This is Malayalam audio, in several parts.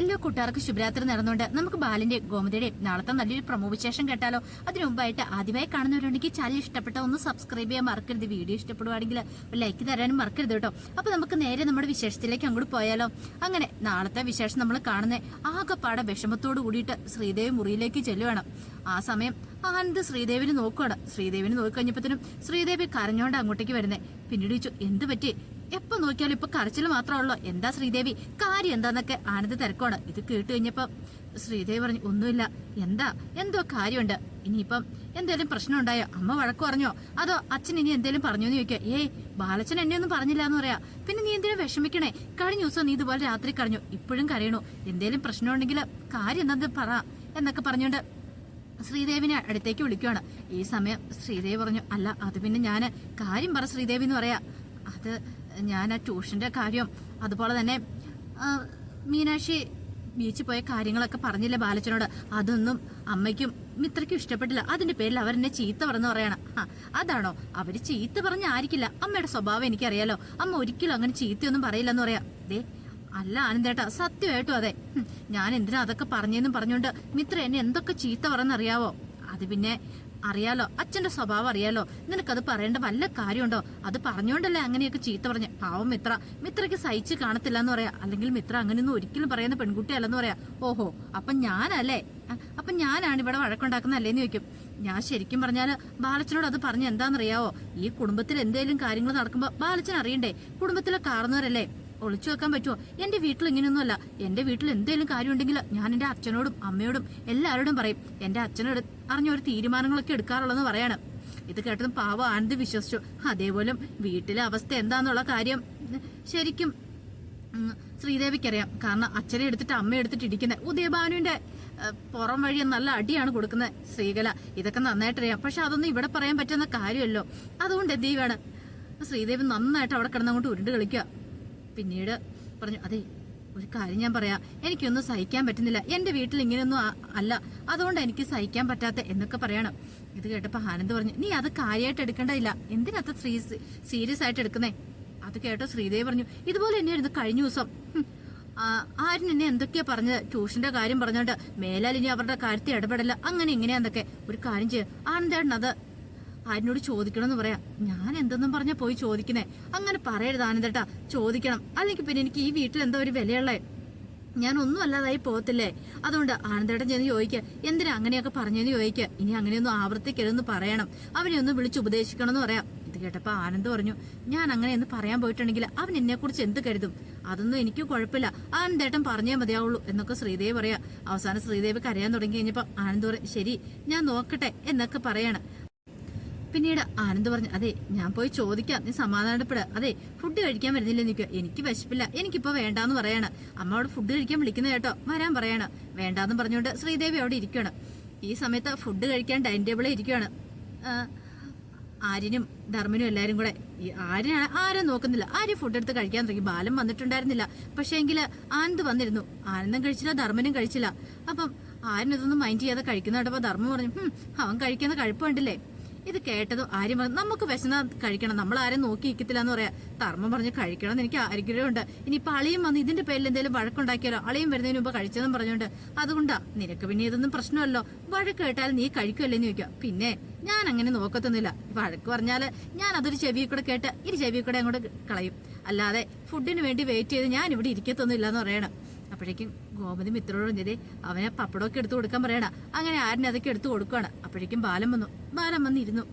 എല്ലാ കൂട്ടുകാർക്കും ശുഭരാത്രി നടന്നുകൊണ്ട് നമുക്ക് ബാലിന്റെ ഗോമതിയുടെ നാളത്തെ നല്ലൊരു പ്രമോ വിശേഷം കേട്ടാലോ? അതിനു മുമ്പായിട്ട് ആദ്യമായി കാണുന്നവരുണ്ടെങ്കിൽ ചാനൽ ഇഷ്ടപ്പെട്ട ഒന്ന് സബ്സ്ക്രൈബ് ചെയ്യാൻ മറക്കരുത്. വീഡിയോ ഇഷ്ടപ്പെടുവാണെങ്കിൽ ലൈക്ക് തരാനും മറക്കരുത് കേട്ടോ. അപ്പൊ നമുക്ക് നേരെ നമ്മുടെ വിശേഷത്തിലേക്ക് അങ്ങോട്ട് പോയാലോ? അങ്ങനെ നാളത്തെ വിശേഷം നമ്മൾ കാണുന്ന ആകെപ്പാടെ വിഷമത്തോട് കൂടിയിട്ട് ശ്രീദേവി മുറിയിലേക്ക് ചെല്ലുവാണ്. ആ സമയം ആനന്ദ് ശ്രീദേവിനെ നോക്കുവാണ്. ശ്രീദേവിനെ നോക്കിക്കഴിഞ്ഞപ്പോഴത്തേനും ശ്രീദേവി കരഞ്ഞോണ്ട് അങ്ങോട്ടേക്ക് വരുന്നേ. പിന്നീട് ചോദിച്ചു എന്ത് പറ്റി? എപ്പോ നോക്കിയാലും ഇപ്പൊ കരച്ചിൽ മാത്രമുള്ളൂ എന്താ ശ്രീദേവി? കാര്യം എന്താന്നൊക്കെ ആനന്ദ് തിരക്കോണ് ഇത് കേട്ട് കഴിഞ്ഞപ്പോ ശ്രീദേവി പറഞ്ഞു ഒന്നുമില്ല. എന്താ? എന്തോ കാര്യമുണ്ട്. ഇനിയിപ്പം എന്തേലും പ്രശ്നം ഉണ്ടായോ അമ്മ വഴക്ക് പറഞ്ഞോ? അതോ അച്ഛൻ ഇനി എന്തേലും പറഞ്ഞോ എന്ന് ചോദിക്കുക ഏയ് ബാലച്ചൻ എന്നെ ഒന്നും പറഞ്ഞില്ല എന്ന് പറയാ. പിന്നെ നീ എന്തേലും വിഷമിക്കണേ? കഴിഞ്ഞ ദിവസം നീ ഇതുപോലെ രാത്രി കരഞ്ഞു. ഇപ്പോഴും കരയണു. എന്തേലും പ്രശ്നം ഉണ്ടെങ്കിൽ കാര്യം എന്താ പറ എന്നൊക്കെ പറഞ്ഞുകൊണ്ട് ശ്രീദേവിനെ അടുത്തേക്ക് വിളിക്കുവാണ്. ഈ സമയം ശ്രീദേവി പറഞ്ഞു അല്ല അത് പിന്നെ ഞാൻ കാര്യം പറ ശ്രീദേവി എന്ന് പറയാ. അത് ഞാൻ ആ ട്യൂഷന്റെ കാര്യം അതുപോലെ തന്നെ മീനാക്ഷി ബീച്ചിൽ പോയ കാര്യങ്ങളൊക്കെ പറഞ്ഞില്ല ബാലച്ചനോട്? അതൊന്നും അമ്മയ്ക്കും മിത്രയ്ക്കും ഇഷ്ടപ്പെട്ടില്ല. അതിന്റെ പേരിൽ അവരെന്നെ ചീത്ത പറഞ്ഞു പറയണം. ആ, അതാണോ? അവർ ചീത്ത പറഞ്ഞായിരിക്കില്ല അമ്മയുടെ സ്വഭാവം എനിക്കറിയാലോ. അമ്മ ഒരിക്കലും അങ്ങനെ ചീത്തയൊന്നും പറയില്ലെന്ന് പറയാ. ദേ അല്ല ആനന്ദേട്ടാ സത്യമായിട്ടും അതെ. ഞാൻ എന്തിനാ അതൊക്കെ പറഞ്ഞെന്നും പറഞ്ഞുകൊണ്ട് മിത്ര എന്നെ എന്തൊക്കെ ചീത്ത പറഞ്ഞറിയാവോ അത് പിന്നെ അറിയാലോ? അച്ഛന്റെ സ്വഭാവം അറിയാലോ? നിനക്കത് പറയേണ്ട വല്ല കാര്യമുണ്ടോ? അത് പറഞ്ഞോണ്ടല്ലേ അങ്ങനെയൊക്കെ ചീത്ത പറഞ്ഞ. പാവം മിത്ര. മിത്രയ്ക്ക് സഹിച്ച് കാണത്തില്ല എന്ന് പറയാ. അല്ലെങ്കിൽ മിത്ര അങ്ങനെയൊന്നും ഒരിക്കലും പറയുന്ന പെൺകുട്ടിയല്ലെന്ന് പറയാ. ഓഹോ അപ്പൊ ഞാനല്ലേ? അപ്പൊ ഞാനാണ് ഇവിടെ വഴക്കുണ്ടാക്കുന്ന അല്ലേന്ന് ചോദിക്കും. ഞാൻ ശരിക്കും പറഞ്ഞാൽ ബാലച്ചനോട് അത് പറഞ്ഞ എന്താണെന്നറിയാവോ ഈ കുടുംബത്തിൽ എന്തേലും കാര്യങ്ങൾ നടക്കുമ്പോ ബാലച്ചൻ അറിയണ്ടേ? കുടുംബത്തിലെ കാർന്നവരല്ലേ? ഒളിച്ചു വെക്കാൻ പറ്റുമോ എന്റെ വീട്ടിൽ ഇങ്ങനെയൊന്നുമല്ല. എന്റെ വീട്ടിൽ എന്തെങ്കിലും കാര്യമുണ്ടെങ്കിൽ ഞാൻ എന്റെ അച്ഛനോടും അമ്മയോടും എല്ലാവരോടും പറയും. എന്റെ അച്ഛനോട് അറിഞ്ഞ ഒരു തീരുമാനങ്ങളൊക്കെ എടുക്കാറുള്ളതെന്ന് പറയാണ്. ഇത് കേട്ടതും പാവ ആനന്ദ് വിശ്വസിച്ചു. അതേപോലെ വീട്ടിലെ അവസ്ഥ എന്താന്നുള്ള കാര്യം ശരിക്കും ശ്രീദേവിക്കറിയാം. കാരണം അച്ഛനെ എടുത്തിട്ട് അമ്മ എടുത്തിട്ട് ഇടിക്കുന്നത് ഉദയഭാനുവിന്റെ പുറം വഴി നല്ല അടിയാണ് കൊടുക്കുന്നത് ശ്രീകല. ഇതൊക്കെ നന്നായിട്ടറിയാം. പക്ഷെ അതൊന്നും ഇവിടെ പറയാൻ പറ്റുന്ന കാര്യമല്ലോ. അതുകൊണ്ട് എന്ത് ചെയ്യുകയാണ് ശ്രീദേവി നന്നായിട്ട് അവിടെ കിടന്നങ്ങോട്ട് ഉരുണ്ട് കളിക്കുക. പിന്നീട് പറഞ്ഞു അതെ ഒരു കാര്യം ഞാൻ പറയാം. എനിക്കൊന്നും സഹിക്കാൻ പറ്റുന്നില്ല. എന്റെ വീട്ടിൽ ഇങ്ങനെയൊന്നും അല്ല. അതുകൊണ്ട് എനിക്ക് സഹിക്കാൻ പറ്റാത്ത എന്നൊക്കെ പറയണം. ഇത് കേട്ടപ്പോൾ ആനന്ദ് പറഞ്ഞു നീ അത് കാര്യമായിട്ട് എടുക്കേണ്ടതില്ല. എന്തിനകത്ത് ശ്രീ സീരിയസ് ആയിട്ട് എടുക്കുന്നേ? അത് കേട്ടോ ശ്രീദേവി പറഞ്ഞു ഇതുപോലെ തന്നെയായിരുന്നു കഴിഞ്ഞ ദിവസം. ആരും എന്നെ എന്തൊക്കെയാ പറഞ്ഞത്? ട്യൂഷന്റെ കാര്യം പറഞ്ഞോണ്ട് മേലാൽ ഇനി അവരുടെ കാര്യത്തിൽ ഇടപെടല്ല. അങ്ങനെ ഇങ്ങനെയാന്നൊക്കെ ഒരു കാര്യം ചെയ്യ. ആനന്ദേട്ടൻ അത് ആരിനോട് ചോദിക്കണമെന്ന് പറയാം. ഞാൻ എന്തെന്നും പറഞ്ഞാ പോയി ചോദിക്കുന്നേ. അങ്ങനെ പറയരുത് ആനന്ദേട്ടാ. ചോദിക്കണം. അല്ലെങ്കിൽ പിന്നെ എനിക്ക് ഈ വീട്ടിൽ എന്താ ഒരു വിലയുള്ളേ. ഞാൻ ഒന്നും അല്ലാതായി പോകത്തില്ലേ? അതുകൊണ്ട് ആനന്ദേട്ടൻ ചെന്ന് ചോദിക്കുക എന്തിനാ അങ്ങനെയൊക്കെ പറഞ്ഞെന്ന് ചോദിക്കുക ഇനി അങ്ങനെയൊന്നും ആവർത്തിക്കരുതെന്ന് പറയണം. അവനെ ഒന്ന് വിളിച്ച് ഉപദേശിക്കണം എന്ന് പറയാം. ഇത് കേട്ടപ്പോ ആനന്ദ് പറഞ്ഞു ഞാൻ അങ്ങനെ എന്ന് പറയാൻ പോയിട്ടുണ്ടെങ്കിൽ അവൻ എന്നെ കുറിച്ച് എന്ത് കരുതും? അതൊന്നും എനിക്ക് കുഴപ്പമില്ല. ആനന്ദേട്ടൻ പറഞ്ഞേ മതിയാവുള്ളൂ എന്നൊക്കെ ശ്രീദേവി പറയാ. അവസാനം ശ്രീദേവി കരയാൻ തുടങ്ങി കഴിഞ്ഞപ്പോ ആനന്ദ് പറയും ശരി ഞാൻ നോക്കട്ടെ എന്നൊക്കെ പറയാണ്. പിന്നീട് ആനന്ദ് പറഞ്ഞു അതെ ഞാൻ പോയി ചോദിക്കാം നീ സമാധാനപ്പെട. അതെ ഫുഡ് കഴിക്കാൻ വരുന്നില്ല നിൽക്കുക എനിക്ക് വിശപ്പില്ല. എനിക്കിപ്പോ വേണ്ടാന്ന് പറയാണ്. അമ്മ അവിടെ ഫുഡ് കഴിക്കാൻ വിളിക്കുന്ന കേട്ടോ. വരാൻ പറയാണ്. വേണ്ടാന്ന് പറഞ്ഞുകൊണ്ട് ശ്രീദേവി അവിടെ ഇരിക്കുകയാണ്. ഈ സമയത്ത് ഫുഡ് കഴിക്കാൻ ഡൈനിങ് ടേബിളിൽ ഇരിക്കുകയാണ്. ആര്യനും ധർമ്മനും എല്ലാരും കൂടെ. ആര്യനാണ് ആരും നോക്കുന്നില്ല. ആര് ഫുഡ് എടുത്ത് കഴിക്കാൻ തുടങ്ങി. ബാലം വന്നിട്ടുണ്ടായിരുന്നില്ല. പക്ഷേ എങ്കിൽ ആനന്ദ് വന്നിരുന്നു. ആനന്ദം കഴിച്ചില്ല ധർമ്മനും കഴിച്ചില്ല. അപ്പം ആരും ഇതൊന്നും മൈൻഡ് ചെയ്യാതെ കഴിക്കുന്ന കേട്ടപ്പോൾ ധർമ്മം പറഞ്ഞു അവൻ കഴിക്കുന്ന കഴിപ്പ് കണ്ടില്ലേ? ഇത് കേട്ടതും ആര്യം പറഞ്ഞു നമുക്ക് വിശന്ന കഴിക്കണം. നമ്മൾ ആരും നോക്കി ഇരിക്കത്തില്ല എന്ന് പറയാ. ധർമ്മം പറഞ്ഞ് കഴിക്കണം എന്ന് എനിക്ക് ആഗ്രഹമുണ്ട്. ഇനിയിപ്പൊ അളിയും വന്ന് ഇതിന്റെ പേരിൽ എന്തെങ്കിലും വഴക്കുണ്ടാക്കിയാലോ? അളിയും വരുന്നതിന് മുമ്പ് കഴിച്ചതെന്ന് പറഞ്ഞുകൊണ്ട്. അതുകൊണ്ടാ നിനക്ക് പിന്നെ ഇതൊന്നും പ്രശ്നമല്ലോ. വഴക്ക് കേട്ടാൽ നീ കഴിക്കുമല്ലേന്ന് ചോദിക്കുക. പിന്നെ ഞാൻ അങ്ങനെ നോക്കത്തൊന്നുമില്ല. വഴക്ക് പറഞ്ഞാൽ ഞാൻ അതൊരു ചെവി കൂടെ കേട്ട് ഇരു ചെവി കൂടെ അങ്ങോട്ട് കളയും. അല്ലാതെ ഫുഡിന് വേണ്ടി വെയിറ്റ് ചെയ്ത് ഞാൻ ഇവിടെ ഇരിക്കത്തൊന്നുമില്ല എന്ന് പറയണം. അപ്പോഴേക്കും ഗോമതി മിത്രോട് പറഞ്ഞതേ അവനെ പപ്പടമൊക്കെ എടുത്തു കൊടുക്കാൻ പറയണ അങ്ങനെ ആരും അതൊക്കെ എടുത്തു കൊടുക്കുകയാണ് അപ്പോഴേക്കും ബാലം വന്നു. ബാലം വന്നിരുന്നു.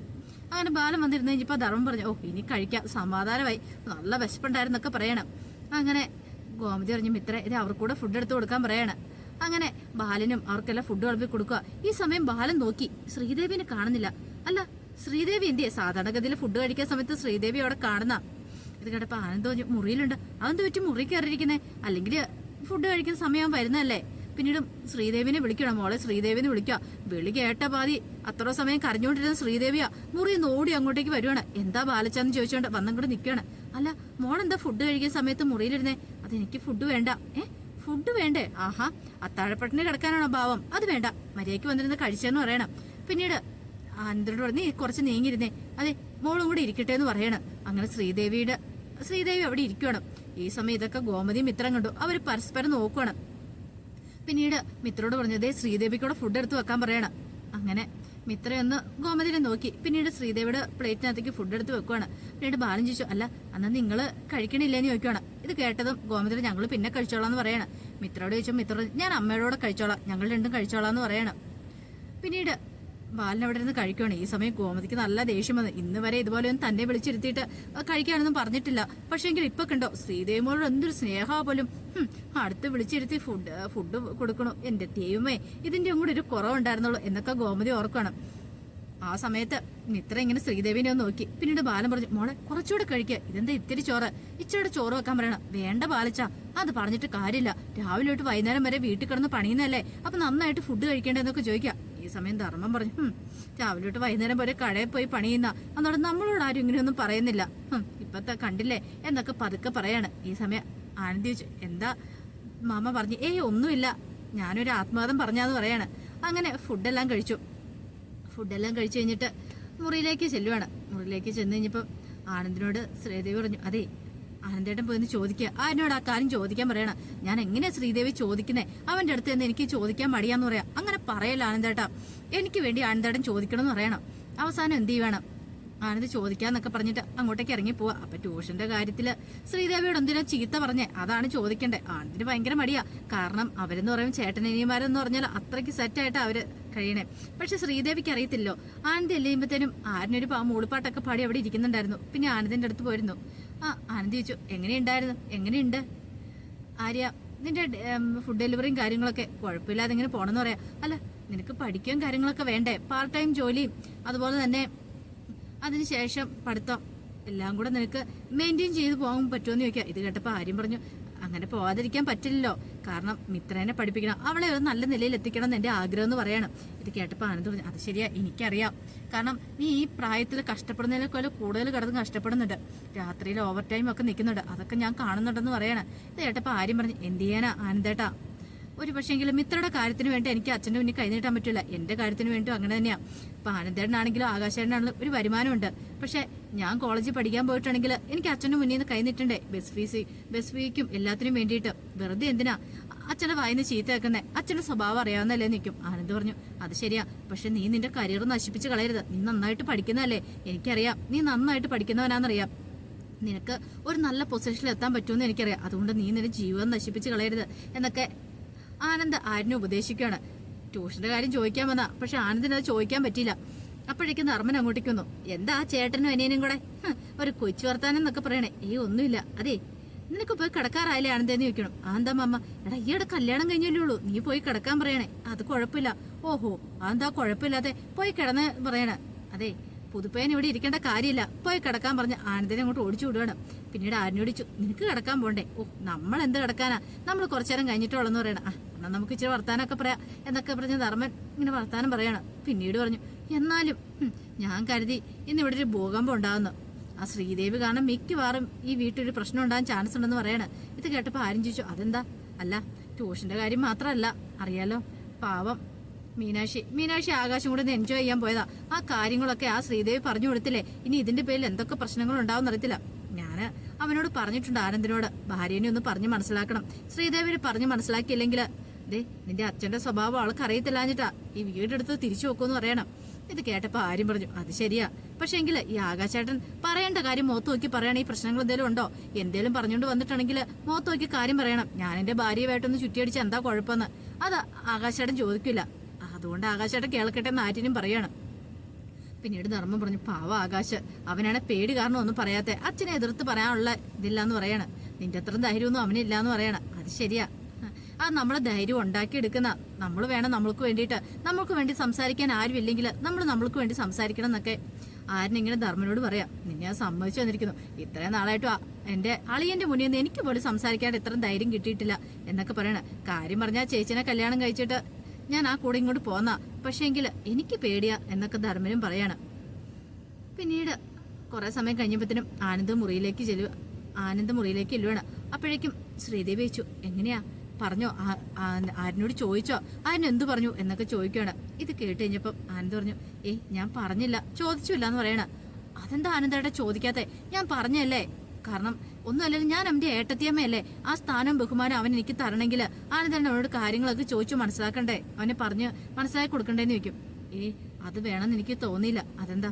അങ്ങനെ ബാലം വന്നിരുന്നു കഴിഞ്ഞപ്പോൾ ധർമ്മം പറഞ്ഞു ഓ ഇനി കഴിക്കാം. സമാധാനമായി. നല്ല വിശപ്പുണ്ടായിരുന്നൊക്കെ പറയണം. അങ്ങനെ ഗോമതി പറഞ്ഞു മിത്ര ഇത് അവർക്കൂടെ ഫുഡ് എടുത്തു കൊടുക്കാൻ പറയണം. അങ്ങനെ ബാലനും അവർക്കെല്ലാം ഫുഡ് വിളമ്പി കൊടുക്കുക. ഈ സമയം ബാലൻ നോക്കി. ശ്രീദേവിനെ കാണുന്നില്ല. അല്ല ശ്രീദേവി എന്തിയെ? സാധാരണഗതിയിൽ ഫുഡ് കഴിക്കുന്ന സമയത്ത് ശ്രീദേവി അവിടെ കാണുന്ന ഇത് കേട്ടപ്പോൾ ആനന്ദ് മുറിയിലുണ്ട്. അവൻ പറ്റി? മുറി കയറിയിരിക്കുന്നത് അല്ലെങ്കിൽ ഫുഡ് കഴിക്കുന്ന സമയം വരുന്നല്ലേ പിന്നീട് ശ്രീദേവിനെ വിളിക്കണം മോളെ ശ്രീദേവിനെ വിളിക്കുക. വിളി കേട്ട പാതി അത്ര സമയം കരഞ്ഞുകൊണ്ടിരുന്ന ശ്രീദേവിയാ മുറി ഓടി അങ്ങോട്ടേക്ക് വരുവാണ്. എന്താ ബാലച്ചാന്ന് ചോദിച്ചോണ്ട് വന്നങ്ങോട്ട് നിൽക്കുകയാണ് അല്ല മോളെന്താ ഫുഡ് കഴിക്കുന്ന സമയത്ത് മുറിയിലിരുന്നേ? അതെനിക്ക് ഫുഡ് വേണ്ട. ഏ? ഫുഡ് വേണ്ടേ? ആഹാ അത്താഴപ്പട്ടിന് കിടക്കാനാണോ ഭാവം? അത് വേണ്ട. മര്യാദയ്ക്ക് വന്നിരുന്ന കഴിച്ചെന്ന് പറയണം. പിന്നീട് അന്തരോട് പറഞ്ഞ് കുറച്ച് നീങ്ങിയിരുന്നേ. അതെ മോളും കൂടി ഇരിക്കട്ടെ എന്ന് പറയണം. അങ്ങനെ ശ്രീദേവിയുടെ ശ്രീദേവി അവിടെ ഇരിക്കണം ഈ സമയം ഇതൊക്കെ ഗോമതി മിത്രം കണ്ടു. അവർ പരസ്പരം നോക്കണം പിന്നീട് മിത്രോട് പറഞ്ഞതേ ശ്രീദേവിക്കൂടെ ഫുഡ് എടുത്ത് വെക്കാൻ പറയണം. അങ്ങനെ മിത്രയൊന്ന് ഗോമതിനെ നോക്കി. പിന്നീട് ശ്രീദേവിയുടെ പ്ലേറ്റിനകത്തേക്ക് ഫുഡ് എടുത്ത് വെക്കുവാണ്. പിന്നീട് ബാലൻ ചോദിച്ചു അല്ല അന്ന് നിങ്ങൾ കഴിക്കണില്ലേന്ന് ചോദിക്കുവാണ്. ഇത് കേട്ടതും ഗോമതി ഞങ്ങൾ പിന്നെ കഴിച്ചോളാം എന്ന് പറയണം. മിത്രയോട് ചോദിച്ചു മിത്ര ഞാൻ അമ്മയോടെ കഴിച്ചോളാം. ഞങ്ങൾ രണ്ടും കഴിച്ചോളാം എന്ന് പറയണം. പിന്നീട് ബാലൻ അവിടെ ഇരുന്ന് കഴിക്കുകയാണ് ഈ സമയം ഗോമതിക്ക് നല്ല ദേഷ്യം വന്നു. ഇന്ന് വരെ ഇതുപോലെ ഒന്നും തന്നെ വിളിച്ചിരുത്തിയിട്ട് കഴിക്കാനൊന്നും പറഞ്ഞിട്ടില്ല. പക്ഷേ എങ്കിൽ ഇപ്പൊ കണ്ടോ ശ്രീദേവിയോട് എന്തൊരു സ്നേഹമാ പോലും. അടുത്ത് വിളിച്ചിരുത്തി ഫുഡ് ഫുഡ് കൊടുക്കണോ. എന്റെ ദൈവമേ ഇതിന്റെ കൂടെ ഒരു കുറവുണ്ടായിരുന്നുള്ളൂ എന്നൊക്കെ ഗോമതി ഓർക്കണം ആ സമയത്ത് മിത്ര ഇങ്ങനെ ശ്രീദേവിനെ ഒന്ന് നോക്കി. പിന്നീട് ബാലൻ പറഞ്ഞു മോളെ കുറച്ചുകൂടെ കഴിക്കുക ഇതെന്താ ഇത്തിരി ചോറ്? ഇച്ചിരി ചോറ് വെക്കാൻ പറയണം. വേണ്ട ബാലച്ച അത് പറഞ്ഞിട്ട് കാര്യമില്ല. രാവിലെ തൊട്ട് വൈകുന്നേരം വരെ വീട്ടിൽ കിടന്ന് പണിയുന്നല്ലേ അപ്പൊ നന്നായിട്ട് ഫുഡ് കഴിക്കേണ്ടതെന്നൊക്കെ ചോദിക്കാം ഈ സമയം ധർമ്മം പറഞ്ഞു "ഹും, രാവിലെ തൊട്ട് വൈകുന്നേരം വരെ കടയിൽ പോയി പണിയുന്ന എന്നോട് നമ്മളോട് ആരും ഇങ്ങനെയൊന്നും പറയുന്നില്ല. ഇപ്പത്തെ കണ്ടില്ലേ? എന്നൊക്കെ പതുക്കെ പറയാണ്. ഈ സമയം ആനന്ദി എന്താ? മാമ പറഞ്ഞു ഏയ് ഒന്നുമില്ല. ഞാനൊരു ആത്മവാദം പറഞ്ഞാന്ന് പറയാണ്. അങ്ങനെ ഫുഡെല്ലാം കഴിച്ചു. ഫുഡെല്ലാം കഴിച്ചു കഴിഞ്ഞിട്ട് മുറിയിലേക്ക് ചെല്ലുവാണ്. മുറിയിലേക്ക് ചെന്ന് കഴിഞ്ഞപ്പം ആനന്ദിനോട് ശ്രീദേവി പറഞ്ഞു അതെ ആനന്ദേട്ടൻ പോയി ചോദിക്കുക ആ എന്നോട് ആ കാര്യം ചോദിക്കാൻ പറയണം. ഞാൻ എങ്ങനെയാ ശ്രീദേവി ചോദിക്കുന്നേ? അവന്റെ അടുത്ത് നിന്ന് എനിക്ക് ചോദിക്കാൻ മടിയാന്ന് പറയാം. അങ്ങനെ പറയല്ല ആനന്ദേട്ടാ? എനിക്ക് വേണ്ടി ആനന്ദേട്ടൻ ചോദിക്കണം എന്ന് പറയണം. അവസാനം എന്ത് ചെയ്യണം? ആനന്ദ് ചോദിക്കാന്നൊക്കെ പറഞ്ഞിട്ട് അങ്ങോട്ടേക്ക് ഇറങ്ങി പോവാ. അപ്പൊ ട്യൂഷന്റെ കാര്യത്തിൽ ശ്രീദേവിയോട് എന്തിനാ ചീത്ത പറഞ്ഞേ? അതാണ് ചോദിക്കണ്ടേ. ആനന്ദിന് ഭയങ്കര മടിയാ. കാരണം അവരെന്ന് പറയുമ്പോൾ ചേട്ടനിയന്മാരെന്ന് പറഞ്ഞാൽ അത്രയ്ക്ക് സെറ്റായിട്ട് അവർ കഴിയണേ. പക്ഷെ ശ്രീദേവിക്ക് അറിയത്തില്ലോ ആനന്ദ് എല്ലുമ്പോഴത്തേനും ആരിനൊരു പാ മൂളിപ്പാട്ടൊക്കെ പാടി അവിടെ ഇരിക്കുന്നുണ്ടായിരുന്നു. പിന്നെ ആനന്ദിന്റെ അടുത്ത് പോയിരുന്നു. ആ ആനന്ദ് ചോദിച്ചു എങ്ങനെയുണ്ടായിരുന്നു? എങ്ങനെയുണ്ട്? ആര്യ നിന്റെ ഫുഡ് ഡെലിവറിയും കാര്യങ്ങളൊക്കെ കുഴപ്പമില്ലാതെ ഇങ്ങനെ പോണെന്ന് പറയാം. അല്ല നിനക്ക് പഠിക്കുകയും കാര്യങ്ങളൊക്കെ വേണ്ടേ? പാർട്ട് ടൈം ജോലിയും അതുപോലെ തന്നെ അതിനുശേഷം പഠിത്തം എല്ലാം കൂടെ നിനക്ക് മെയിന്റെയിൻ ചെയ്ത് പോകാൻ പറ്റുമെന്ന് ചോദിക്കാം. ഇത് കേട്ടപ്പോൾ ആര്യം പറഞ്ഞു അങ്ങനെ പോവാതിരിക്കാൻ പറ്റില്ലല്ലോ. കാരണം മിത്രനെ പഠിപ്പിക്കണം. അവളെ ഒരു നല്ല നിലയിൽ എത്തിക്കണം എന്ന് എന്റെ ആഗ്രഹം എന്ന് പറയണം. ഇത് കേട്ടപ്പോൾ ആനന്ദ് പറഞ്ഞു അത് ശരിയാ എനിക്കറിയാം. കാരണം നീ ഈ പ്രായത്തിൽ കഷ്ടപ്പെടുന്നതിനേക്കാൾ കൂടുതൽ കിടന്ന് കഷ്ടപ്പെടുന്നുണ്ട്. രാത്രിയിൽ ഓവർ ടൈം ഒക്കെ നിൽക്കുന്നുണ്ട്. അതൊക്കെ ഞാൻ കാണുന്നുണ്ടെന്ന് പറയണം. ഇത് കേട്ടപ്പോൾ ആര്യം പറഞ്ഞു എന്ത് ചെയ്യാനാ ആനന്ദേട്ടാ? ഒരു പക്ഷേങ്കിലും മിത്രയുടെ കാര്യത്തിന് വേണ്ടി എനിക്ക് അച്ഛന്റെ മുന്നിൽ കൈനീട്ടാൻ പറ്റില്ല. എന്റെ കാര്യത്തിന് വേണ്ടി അങ്ങനെ തന്നെയാ. ഇപ്പൊ ആനന്ദേടനാണെങ്കിലും ആകാശേടനാണെങ്കിലും ഒരു വരുമാനമുണ്ട്. പക്ഷെ ഞാൻ കോളേജിൽ പഠിക്കാൻ പോയിട്ടാണെങ്കിൽ എനിക്ക് അച്ഛന്റെ മുന്നിൽ നിന്ന് കൈനീട്ടണ്ടേ ബസ് ഫീസ് ബസ് ഫീക്കും എല്ലാത്തിനും വേണ്ടിയിട്ട്. വെറുതെ എന്തിനാ? അച്ഛന്റെ വായിന്ന് ചീത്ത വെക്കുന്നേ അച്ഛന്റെ സ്വഭാവം അറിയാവുന്നല്ലേ നിൽക്കും. ആനന്ദ് പറഞ്ഞു അത് ശരിയാ. പക്ഷെ നീ നിന്റെ കരിയർ നശിപ്പിച്ച് കളയരുത്. നീ നന്നായിട്ട് പഠിക്കുന്നതല്ലേ? എനിക്കറിയാം. നീ നന്നായിട്ട് പഠിക്കുന്നവനാണെന്നറിയാം. നിനക്ക് ഒരു നല്ല പൊസിഷനിൽ എത്താൻ പറ്റുമെന്ന് എനിക്കറിയാം. അതുകൊണ്ട് നീ നിന്റെ ജീവിതം നശിപ്പിച്ച് കളയരുത്. എന്നൊക്കെ ആനന്ദ് ആരിനെ ഉപദേശിക്കുകയാണ്. ട്യൂഷന്റെ കാര്യം ചോദിക്കാൻ വന്നാ പക്ഷെ ആനന്ദിന് അത് ചോദിക്കാൻ പറ്റിയില്ല. അപ്പോഴേക്കും ധർമ്മൻ അങ്ങോട്ടേക്ക് വന്നു. എന്താ ചേട്ടനും അനിയനും കൂടെ? ഒരു കൊച്ചു വർത്താനം എന്നൊക്കെ പറയണേ. ഈ ഒന്നുമില്ല. അതെ നിനക്ക് പോയി കിടക്കാറായില്ലേ ആനന്ദേന്ന് ചോദിക്കണം. ആന്താ മമ്മ എടാ ഈയിടെ കല്യാണം കഴിഞ്ഞല്ലേ ഉള്ളൂ. നീ പോയി കിടക്കാൻ പറയണേ. അത് കുഴപ്പമില്ല. ഓഹോ ആന്താ കുഴപ്പമില്ലാതെ പോയി കിടന്ന് പറയണേ. അതെ പുതുപ്പയൻ ഇവിടെ ഇരിക്കേണ്ട കാര്യമില്ല. പോയി കിടക്കാൻ പറഞ്ഞ് ആനന്ദിനെ അങ്ങോട്ട് ഓടിച്ചു വിടുകയാണ്. പിന്നീട് ആരിനോട് നിനക്ക് കിടക്കാൻ പോണ്ടേ? ഓ നമ്മൾ എന്ത് കിടക്കാനാ? നമ്മൾ കുറച്ചേരം കഴിഞ്ഞിട്ടുള്ളെന്ന് പറയണ. എന്നാ നമുക്ക് ഇച്ചിരി വർത്താനൊക്കെ പറയാം എന്നൊക്കെ പറഞ്ഞ് ധർമ്മൻ ഇങ്ങനെ വർത്താനം പറയാണ്. പിന്നീട് പറഞ്ഞു എന്നാലും ഞാൻ കരുതി ഇന്ന് ഇവിടെ ഒരു ഭൂകമ്പം ഉണ്ടാകുന്നു ആ ശ്രീദേവി കാരണം മിക്കവാറും ഈ വീട്ടിലൊരു പ്രശ്നം ഉണ്ടാകാൻ ചാൻസ് ഉണ്ടെന്ന് പറയാണ്. ഇത് കേട്ടപ്പോൾ ആരും ചോദിച്ചു അതെന്താ? അല്ല ട്യൂഷന്റെ കാര്യം മാത്രമല്ല അറിയാലോ. പാവം മീനാക്ഷി. മീനാക്ഷി ആകാശം കൂടെ ഒന്ന് എൻജോയ് ചെയ്യാൻ പോയതാ. ആ കാര്യങ്ങളൊക്കെ ആ ശ്രീദേവി പറഞ്ഞു കൊടുത്തില്ലേ? ഇനി ഇതിന്റെ പേരിൽ എന്തൊക്കെ പ്രശ്നങ്ങൾ ഉണ്ടാവും അറിയത്തില്ല. ഞാൻ അവനോട് പറഞ്ഞിട്ടുണ്ട് ആനന്ദിനോട്. ഭാര്യനെ ഒന്ന് പറഞ്ഞു മനസ്സിലാക്കണം. ശ്രീദേവിനെ പറഞ്ഞു മനസ്സിലാക്കിയില്ലെങ്കിൽ ദേ നിന്റെ അച്ഛന്റെ സ്വഭാവം അവൾക്ക് അറിയത്തില്ലാഞ്ഞിട്ടാ ഈ വീടെടുത്ത് തിരിച്ചു നോക്കുമെന്ന് പറയണം. ഇത് കേട്ടപ്പോ ആരും പറഞ്ഞു അത് ശരിയാ. പക്ഷെ എങ്കിൽ ഈ ആകാശേട്ടൻ പറയേണ്ട കാര്യം മുഖത്ത് നോക്കി പറയണ ഈ പ്രശ്നങ്ങൾ എന്തെങ്കിലും ഉണ്ടോ? എന്തേലും പറഞ്ഞുകൊണ്ട് വന്നിട്ടുണ്ടെങ്കിൽ മുഖത്ത് നോക്കി കാര്യം പറയണം. ഞാൻ എന്റെ ഭാര്യയുമായിട്ടൊന്ന് ചുറ്റിയടിച്ച് എന്താ കുഴപ്പമെന്ന്. അത് ആകാശേട്ടൻ ചോദിക്കില്ല. അതുകൊണ്ട് ആകാശേട്ടൻ കേൾക്കട്ടെ എന്ന് ആറ്റിനും പറയാണ്. പിന്നീട് ധർമ്മം പറഞ്ഞു പാവ ആകാശ് അവനാണ് പേടി കാരണം ഒന്നും പറയാത്തെ. അച്ഛനെ എതിർത്ത് പറയാനുള്ള ഇതില്ലാന്ന് പറയണ. നിന്റെ അത്ര ധൈര്യമൊന്നും അവനില്ലാന്ന് പറയണ. അത് ശരിയാ. ആ നമ്മളെ ധൈര്യം ഉണ്ടാക്കിയെടുക്കുന്ന നമ്മൾ വേണം നമ്മൾക്ക് വേണ്ടിയിട്ട്. നമ്മൾക്ക് വേണ്ടി സംസാരിക്കാൻ ആരുമില്ലെങ്കിൽ നമ്മൾ നമ്മൾക്ക് വേണ്ടി സംസാരിക്കണം എന്നൊക്കെ ആരിനിങ്ങനെ ധർമ്മനോട് പറയാം. നിന്നെ ഞാൻ സമ്മതിച്ചു വന്നിരിക്കുന്നു ഇത്രയും നാളായിട്ടും എന്റെ അളിയന്റെ മുന്നിൽ നിന്ന് എനിക്ക് പോലും സംസാരിക്കാൻ ഇത്ര ധൈര്യം കിട്ടിയിട്ടില്ല എന്നൊക്കെ പറയണ. കാര്യം പറഞ്ഞാൽ ചേച്ചിനെ കല്യാണം കഴിച്ചിട്ട് ഞാൻ ആ കൂടെ ഇങ്ങോട്ട് പോന്ന. പക്ഷേങ്കിൽ എനിക്ക് പേടിയാ എന്നൊക്കെ ധർമ്മനും പറയാണ്. പിന്നീട് കുറെ സമയം കഴിഞ്ഞപ്പോഴത്തേനും ആനന്ദ് മുറിയിലേക്ക് ചെല്ലുക ആനന്ദ് മുറിയിലേക്ക് ചെല്ലുവാണ്. അപ്പോഴേക്കും ശ്രീദേവി വെച്ചു എങ്ങനെയാ? പറഞ്ഞോ? ആരിനോട് ചോദിച്ചോ? ആരിന് എന്തു പറഞ്ഞു? എന്നൊക്കെ ചോദിക്കുകയാണ്. ഇത് കേട്ട് കഴിഞ്ഞപ്പം ആനന്ദ് പറഞ്ഞു ഏയ് ഞാൻ പറഞ്ഞില്ല. ചോദിച്ചില്ല എന്ന് പറയണ. അതെന്താ ആനന്ദേട്ടാ ചോദിക്കാത്തെ? ഞാൻ പറഞ്ഞല്ലേ? കാരണം ഒന്നുമല്ലല്ലോ ഞാൻ അവന്റെ ഏട്ടത്തിയമ്മയല്ലേ. ആ സ്ഥാനം ബഹുമാനം അവൻ എനിക്ക് തരണമെങ്കിൽ ആനന്ദേട്ടൻ അവനോട് കാര്യങ്ങളൊക്കെ ചോദിച്ചു മനസ്സിലാക്കണ്ടേ? അവനെ പറഞ്ഞ് മനസ്സിലാക്കി കൊടുക്കണ്ടേന്ന് വെക്കും ഏ അത് വേണമെന്ന് എനിക്ക് തോന്നിയില്ല. അതെന്താ?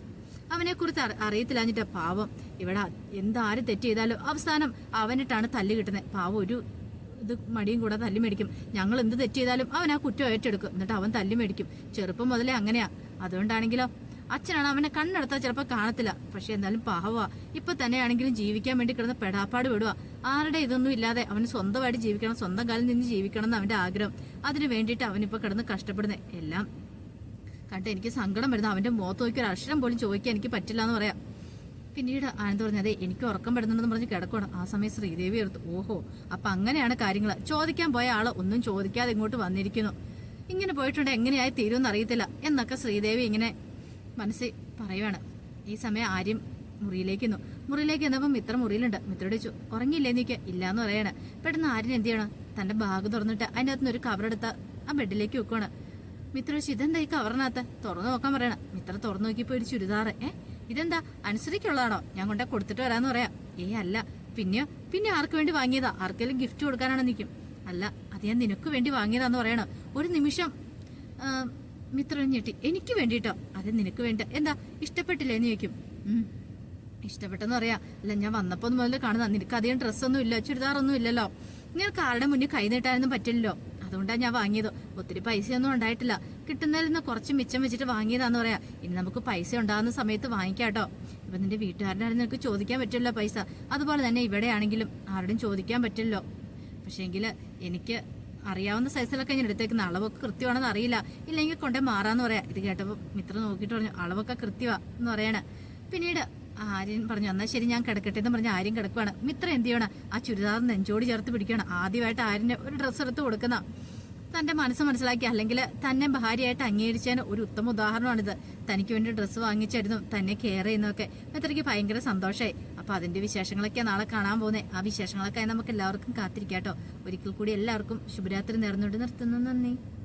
അവനെ കുറിച്ച് അറിയത്തില്ലാഞ്ഞിട്ടാ പാവം. ഇവിടെ എന്താര് തെറ്റ് ചെയ്താലും അവസാനം അവനിട്ടാണ് തല്ല് കിട്ടുന്നത്. പാവം ഒരു ഇത് മടിയും കൂടെ തല്ലി മേടിക്കും. ഞങ്ങൾ എന്ത് തെറ്റ് ചെയ്താലും അവൻ ആ കുറ്റം ഏറ്റെടുക്കും. എന്നിട്ട് അവൻ തല്ലി മേടിക്കും. ചെറുപ്പം മുതലേ അങ്ങനെയാ. അതുകൊണ്ടാണെങ്കിലോ അച്ഛനാണ് അവനെ കണ്ണെടുത്താൽ ചിലപ്പോൾ കാണത്തില്ല. പക്ഷെ എന്തായാലും പാവമാ ഇപ്പൊ തന്നെയാണെങ്കിലും ജീവിക്കാൻ വേണ്ടി കിടന്ന് പെടാപ്പാട് വിടുക ആരുടെ ഇതൊന്നും ഇല്ലാതെ അവന് സ്വന്തമായിട്ട് ജീവിക്കണം സ്വന്തം കാലിൽ നിന്ന് ജീവിക്കണം എന്ന് അവന്റെ ആഗ്രഹം. അതിനു വേണ്ടിയിട്ട് അവനിപ്പോ കിടന്ന് കഷ്ടപ്പെടുന്നത് എല്ലാം കണ്ട് എനിക്ക് സങ്കടം വരുന്ന. അവന്റെ മുഖത്ത് നോക്കി ഒരു അക്ഷരം പോലും ചോദിക്കാൻ എനിക്ക് പറ്റില്ല എന്ന് പറയാം. പിന്നീട് ആനന്ദ് പറഞ്ഞു അതെ എനിക്ക് ഉറക്കം പെടുന്നുണ്ടെന്ന് പറഞ്ഞ് കിടക്കണം ആ സമയം ശ്രീദേവി എടുത്തു. ഓഹോ അപ്പൊ അങ്ങനെയാണ് കാര്യങ്ങൾ ചോദിക്കാൻ പോയ ആൾ ഒന്നും ചോദിക്കാതെ ഇങ്ങോട്ട് വന്നിരിക്കുന്നു. ഇങ്ങനെ പോയിട്ടുണ്ട് എങ്ങനെയായി തീരുമെന്ന് അറിയത്തില്ല എന്നൊക്കെ ശ്രീദേവി ഇങ്ങനെ മനസ്സിൽ പറയുവാണ്. ഈ സമയം ആര്യം മുറിയിലേക്ക് വന്നു മുറിയിലേക്ക് എന്നപ്പം മിത്ര മുറിയിലുണ്ട്. മിത്രയുടെ ചോദിച്ചു ഉറങ്ങിയില്ലേ നീക്ക്? ഇല്ലാന്ന് പറയാണ്. പെട്ടെന്ന് ആര്യൻ എന്ത് ചെയ്യണം? തന്റെ ബാഗ് തുറന്നിട്ട് അതിന്റെ അകത്തുനിന്ന് ഒരു കവറെടുത്ത് ആ ബെഡിലേക്ക് വെക്കുവാണ്. മിത്ര ചോദിച്ചു ഇതെന്താ ഈ കവറിനകത്ത് തുറന്നു നോക്കാൻ പറയണം. മിത്ര തുറന്നു നോക്കിയപ്പോ ഒരു ചുരിദാറ്. ഏ? ഇതെന്താ? അനുസരിക്കുള്ളതാണോ ഞാൻ കൊണ്ടേ കൊടുത്തിട്ട് വരാന്ന് പറയാം. ഏ അല്ല. പിന്നെയോ പിന്നെ ആർക്ക് വേണ്ടി വാങ്ങിയതാ? ആർക്കെങ്കിലും ഗിഫ്റ്റ് കൊടുക്കാനാണ് നിൽക്കും അല്ല അത് ഞാൻ നിനക്ക് വേണ്ടി വാങ്ങിയതാന്ന് പറയണം. ഒരു നിമിഷം. മിത്രൻ ഞെട്ടി. എനിക്ക് വേണ്ടിട്ടോ അത് നിനക്ക് വേണ്ട. എന്താ? ഇഷ്ടപ്പെട്ടില്ലേ എന്ന് ചോദിക്കും ഇഷ്ടപ്പെട്ടെന്ന് പറയാ. അല്ല ഞാൻ വന്നപ്പോ മുതൽ കാണുന്ന നിനക്ക് അധികം ഡ്രസ്സൊന്നും ഇല്ല ചുരിദാറൊന്നും ഇല്ലല്ലോ. നിനക്ക് ആരുടെ മുന്നിൽ കൈ നീട്ടാനൊന്നും പറ്റില്ലല്ലോ. അതുകൊണ്ടാണ് ഞാൻ വാങ്ങിയത്. ഒത്തിരി പൈസയൊന്നും ഉണ്ടായിട്ടില്ല. കിട്ടുന്നതിൽ നിന്ന് കുറച്ച് മിച്ചം വെച്ചിട്ട് വാങ്ങിയതാന്ന് പറയാ. ഇനി നമുക്ക് പൈസ ഉണ്ടാകുന്ന സമയത്ത് വാങ്ങിക്കാട്ടോ. ഇപ്പൊ നിന്റെ വീട്ടുകാരനാരും നിനക്ക് ചോദിക്കാൻ പറ്റില്ല പൈസ. അതുപോലെ തന്നെ ഇവിടെയാണെങ്കിലും ആരോടും ചോദിക്കാൻ പറ്റില്ലോ. പക്ഷേങ്കിൽ എനിക്ക് അറിയാവുന്ന സൈസിലൊക്കെ ഞാൻ എടുത്തേക്കുന്ന അളവൊക്കെ കൃത്യമാണെന്ന് അറിയില്ല. ഇല്ലെങ്കിൽ കൊണ്ടേ മാറാന്ന് പറയാം. ഇത് കേട്ടപ്പോൾ മിത്ര നോക്കിയിട്ട് പറഞ്ഞു അളവൊക്കെ കൃത്യമാ എന്ന് പറയണ. പിന്നീട് ആര്യൻ പറഞ്ഞു എന്നാൽ ശരി ഞാൻ കിടക്കട്ടെ എന്ന് പറഞ്ഞ് ആര്യൻ കിടക്കുവാണ്. മിത്ര എന്ത് ചെയ്യണം? ആ ചുരിദാർ നെഞ്ചോട് ചേർത്ത് പിടിക്കണം. ആദ്യമായിട്ട് ആര്യന്റെ ഒരു ഡ്രസ്സ് എടുത്ത് കൊടുക്കുന്ന തന്റെ മനസ്സ് മനസ്സിലാക്കി. അല്ലെങ്കിൽ തന്നെ ഭാര്യയായിട്ട് അംഗീകരിച്ചതിന് ഒരു ഉത്തമ ഉദാഹരണമാണിത്. തനിക്ക് വേണ്ടി ഡ്രസ്സ് വാങ്ങിച്ചായിരുന്നു തന്നെ കെയർ ചെയ്യുന്നതൊക്കെ. മിത്രയ്ക്ക് ഭയങ്കര സന്തോഷമായി അപ്പൊ അതിന്റെ വിശേഷങ്ങളൊക്കെ നാളെ കാണാൻ പോകുന്നേ. ആ വിശേഷങ്ങളൊക്കെ നമുക്ക് എല്ലാവർക്കും കാത്തിരിക്കാട്ടോ ഒരിക്കൽ കൂടി എല്ലാവർക്കും ശുഭരാത്രി നേർന്നുകൊണ്ട് നിർത്തുന്നു. നന്ദി.